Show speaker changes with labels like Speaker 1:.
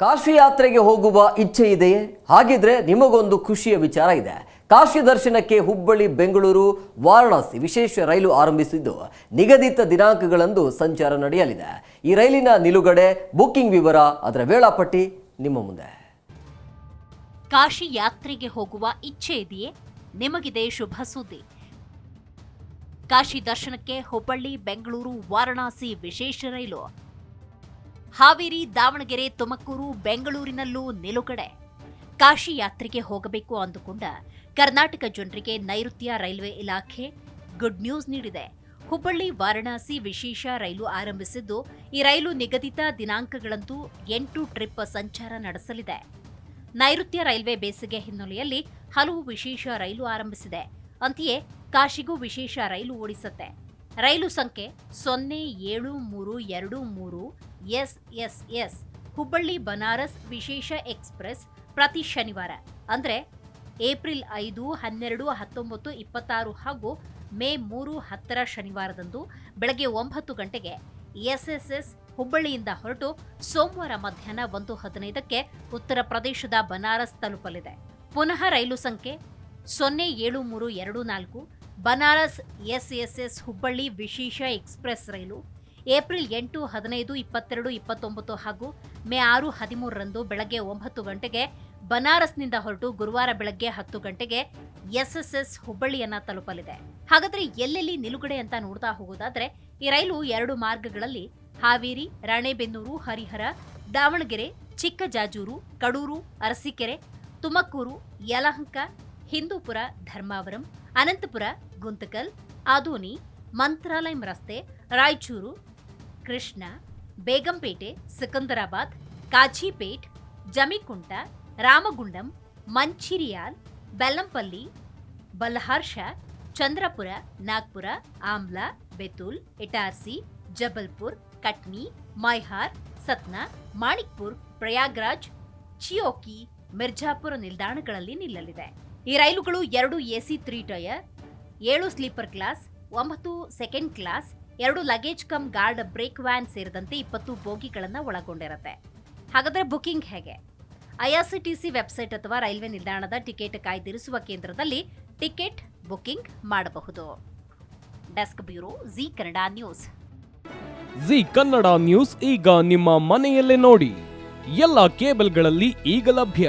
Speaker 1: ಕಾಶಿ ಯಾತ್ರೆಗೆ ಹೋಗುವ ಇಚ್ಛೆ ಇದೆಯೇ? ಹಾಗಿದ್ರೆ ನಿಮಗೊಂದು ಖುಷಿಯ ವಿಚಾರ ಇದೆ. ಕಾಶಿ ದರ್ಶನಕ್ಕೆ ಹುಬ್ಬಳ್ಳಿ, ಬೆಂಗಳೂರು, ವಾರಣಾಸಿ ವಿಶೇಷ ರೈಲು ಆರಂಭಿಸಿದ್ದು. ನಿಗದಿತ ದಿನಾಂಕಗಳಂದು ಸಂಚಾರ ನಡೆಯಲಿದೆ. ಈ ರೈಲಿನ ನಿಲುಗಡೆ ಬುಕ್ಕಿಂಗ್ ವಿವರ, ಅದರ ವೇಳಾಪಟ್ಟಿ ನಿಮ್ಮ ಮುಂದೆ.
Speaker 2: ಕಾಶಿ ಯಾತ್ರೆಗೆ ಹೋಗುವ ಇಚ್ಛೆ ಇದೆಯೇ? ನಿಮಗಿದೆ ಶುಭ ಸುದ್ದಿ. ಕಾಶಿ ದರ್ಶನಕ್ಕೆ ಹುಬ್ಬಳ್ಳಿ, ಬೆಂಗಳೂರು, ವಾರಣಾಸಿ ವಿಶೇಷ ರೈಲು. ಹಾವೇರಿ, ದಾವಣಗೆರೆ, ತುಮಕೂರು, ಬೆಂಗಳೂರಿನಲ್ಲೂ ನಿಲುಗಡೆ. ಕಾಶಿ ಯಾತ್ರೆಗೆ ಹೋಗಬೇಕು ಅಂದುಕೊಂಡ ಕರ್ನಾಟಕ ಜನರಿಗೆ ನೈಋತ್ಯ ರೈಲ್ವೆ ಇಲಾಖೆ ಗುಡ್ ನ್ಯೂಸ್ ನೀಡಿದೆ. ಹುಬ್ಬಳ್ಳಿ, ವಾರಣಾಸಿ ವಿಶೇಷ ರೈಲು ಆರಂಭಿಸಿದ್ದು, ಈ ರೈಲು ನಿಗದಿತ ದಿನಾಂಕಗಳಂತೂ ಎಂಟು ಟ್ರಿಪ್ ಸಂಚಾರ ನಡೆಸಲಿದೆ. ನೈಋತ್ಯ ರೈಲ್ವೆ ಬೇಸಿಗೆ ಹಿನ್ನೆಲೆಯಲ್ಲಿ ಹಲವು ವಿಶೇಷ ರೈಲು ಆರಂಭಿಸಿದೆ. ಅಂತೆಯೇ ಕಾಶಿಗೂ ವಿಶೇಷ ರೈಲು ಓಡಿಸುತ್ತೆ. ರೈಲು ಸಂಖ್ಯೆ ಸೊನ್ನೆ ಏಳು ಮೂರು ಎರಡು ಮೂರು S S S Hubballi Banaras ವಿಶೇಷ ಎಕ್ಸ್ಪ್ರೆಸ್ ಪ್ರತಿ ಶನಿವಾರ. ಅಂದರೆ ಏಪ್ರಿಲ್ ಐದು, ಹನ್ನೆರಡು, ಹತ್ತೊಂಬತ್ತು, ಇಪ್ಪತ್ತಾರು ಹಾಗೂ ಮೇ ಮೂರು, ಹತ್ತರ ಶನಿವಾರದಂದು ಬೆಳಗ್ಗೆ ಒಂಬತ್ತು ಗಂಟೆಗೆ ಎಸ್ಎಸ್ಎಸ್ ಹುಬ್ಬಳ್ಳಿಯಿಂದ ಹೊರಟು ಸೋಮವಾರ ಮಧ್ಯಾಹ್ನ ಒಂದು ಹದಿನೈದಕ್ಕೆ ಉತ್ತರ ಪ್ರದೇಶದ ಬನಾರಸ್ ತಲುಪಲಿದೆ. ಪುನಃ ರೈಲು ಸಂಖ್ಯೆ ಸೊನ್ನೆ ಏಳು ಮೂರು ಎರಡು ನಾಲ್ಕು ಬನಾರಸ್ ಎಸ್ಎಸ್ಎಸ್ ಹುಬ್ಬಳ್ಳಿ ವಿಶೇಷ ಎಕ್ಸ್ಪ್ರೆಸ್ ರೈಲು ಏಪ್ರಿಲ್ ಎಂಟು, ಹದಿನೈದು, ಇಪ್ಪತ್ತೆರಡು, ಇಪ್ಪತ್ತೊಂಬತ್ತು ಹಾಗೂ ಮೇ ಆರು ಹದಿಮೂರರಂದು ಬೆಳಗ್ಗೆ ಒಂಬತ್ತು ಗಂಟೆಗೆ ಬನಾರಸ್ನಿಂದ ಹೊರಟು ಗುರುವಾರ ಬೆಳಗ್ಗೆ ಹತ್ತು ಗಂಟೆಗೆ ಎಸ್ಎಸ್ಎಸ್ ಹುಬ್ಬಳ್ಳಿಯನ್ನ ತಲುಪಲಿದೆ. ಹಾಗಾದ್ರೆ ಎಲ್ಲೆಲ್ಲಿ ನಿಲುಗಡೆ ಅಂತ ನೋಡ್ತಾ ಹೋಗೋದಾದ್ರೆ ಈ ರೈಲು ಎರಡು ಮಾರ್ಗಗಳಲ್ಲಿ ಹಾವೇರಿ, ರಾಣೆಬೆನ್ನೂರು, ಹರಿಹರ, ದಾವಣಗೆರೆ, ಚಿಕ್ಕಜಾಜೂರು, ಕಡೂರು, ಅರಸೀಕೆರೆ, ತುಮಕೂರು, ಯಲಹಂಕ, ಹಿಂದೂಪುರ, ಧರ್ಮಾವರಂ ಅನಂತಪುರ, ಗುಂತಕಲ್, ಆದೋನಿ, ಮಂತ್ರಾಲಯಂ ರಸ್ತೆ, ರಾಯಚೂರು, ಕೃಷ್ಣ, ಬೇಗಂಪೇಟೆ, ಸಿಕಂದರಾಬಾದ್, ಕಾಜಿಪೇಟ್, ಜಮಿಕುಂಟ, ರಾಮಗುಂಡಂ, ಮಂಚಿರಿಯಾಲ್, ಬೆಲ್ಲಂಪಲ್ಲಿ, ಬಲ್ಹಾರ್ಷ, ಚಂದ್ರಪುರ, ನಾಗ್ಪುರ, ಆಮ್ಲಾ, ಬೆತುಲ್ ಇಟಾರ್ಸಿ ಜಬಲ್ಪುರ್, ಕಟ್ನಿ, ಮೈಹಾರ್, ಸತ್ನಾ, ಮಾಣಿಕ್ಪುರ್, ಪ್ರಯಾಗ್ರಾಜ್, ಚಿಯೋಕಿ, ಮಿರ್ಜಾಪುರ ನಿಲ್ದಾಣಗಳಲ್ಲಿ ನಿಲ್ಲಲಿದೆ. ಈ ರೈಲುಗಳು ಎರಡು ಎ ಸಿ ತ್ರೀ ಟಯರ್, ಏಳು ಸ್ಲೀಪರ್ ಕ್ಲಾಸ್, ಒಂಬತ್ತು ಸೆಕೆಂಡ್ ಕ್ಲಾಸ್, ಎರಡು luggage cum guard brake van ಸೇರಿದಂತೆ ಇಪ್ಪತ್ತು ಬೋಗಿಗಳನ್ನು ಒಳಗೊಂಡಿರುತ್ತೆ. ಹಾಗಾದರೆ ಬುಕಿಂಗ್ ಹೇಗೆ? ಐಆರ್ಸಿಟಿಸಿ ವೆಬ್ಸೈಟ್ ಅಥವಾ ರೈಲ್ವೆ ನಿಲ್ದಾಣದ ಟಿಕೆಟ್ ಕಾಯ್ದಿರಿಸುವ ಕೇಂದ್ರದಲ್ಲಿ ಟಿಕೆಟ್ ಬುಕಿಂಗ್ ಮಾಡಬಹುದು. Desk bureau Zee Kannada news.
Speaker 3: Zee Kannada news ಈಗ ನಿಮ್ಮ ಮನೆಯಲ್ಲೇ ನೋಡಿ. ಎಲ್ಲ ಕೇಬಲ್ಗಳಲ್ಲಿ ಈಗ ಲಭ್ಯ.